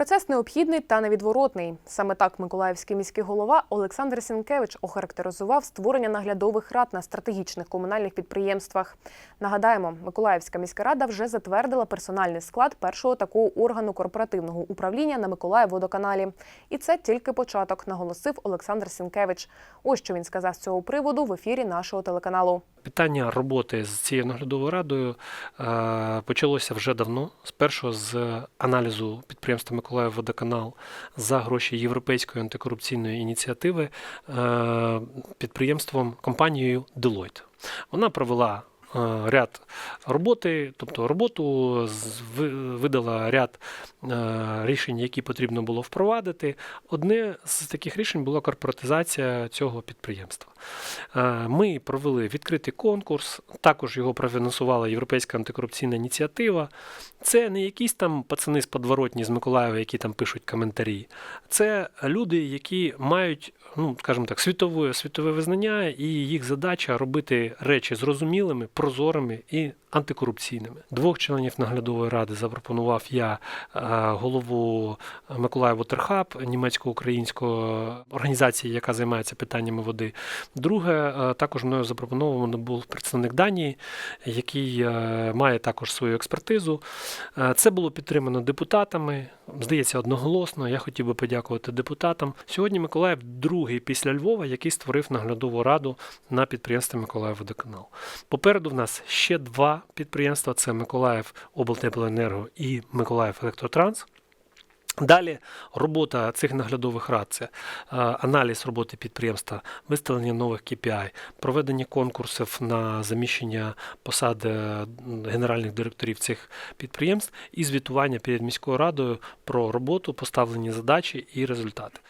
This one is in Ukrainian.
Процес необхідний та невідворотний. Саме так Миколаївський міський голова Олександр Сінкевич охарактеризував створення наглядових рад на стратегічних комунальних підприємствах. Нагадаємо, Миколаївська міська рада вже затвердила персональний склад першого такого органу корпоративного управління на Миколаївводоканалі. І це тільки початок, наголосив Олександр Сінкевич. Ось що він сказав з цього приводу в ефірі нашого телеканалу. Питання роботи з цією наглядовою радою е, почалося вже давно. Спершу з аналізу підприємства Миколаївводоканал за гроші Європейської антикорупційної ініціативи е, підприємством компанією Deloitte. Вона провела ряд роботи, тобто роботу видала ряд е, рішень, які потрібно було впровадити. Одне з таких рішень була корпоратизація цього підприємства. Е, Ми провели відкритий конкурс, також його профінансувала Європейська антикорупційна ініціатива. Це не якісь там пацани з подворотні з Миколаєва, які там пишуть коментарі. Це люди, які мають, ну скажімо так, світове, світове визнання, і їх задача робити речі зрозумілими, прозорими і антикорупційними. Двох членів наглядової ради запропонував я е, голову Миколаєву Терхаб, німецько-української організації, яка займається питаннями води. Друге, е, також мною запропоновано був представник Данії, який е, має також свою експертизу. Це було підтримано депутатами. Здається, одноголосно. Я хотів би подякувати депутатам. Сьогодні Миколаїв другий після Львова, який створив наглядову раду на підприємстві Миколаївводоканал. Попереду в нас ще два підприємства: це Миколаїв облтеплоенерго і Миколаїв Електротранс. Далі робота цих наглядових рад це е, аналіз роботи підприємства, виставлення нових KPI, проведення конкурсів на заміщення посади е, генеральних директорів цих підприємств і звітування перед міською радою про роботу, поставлені задачі і результати.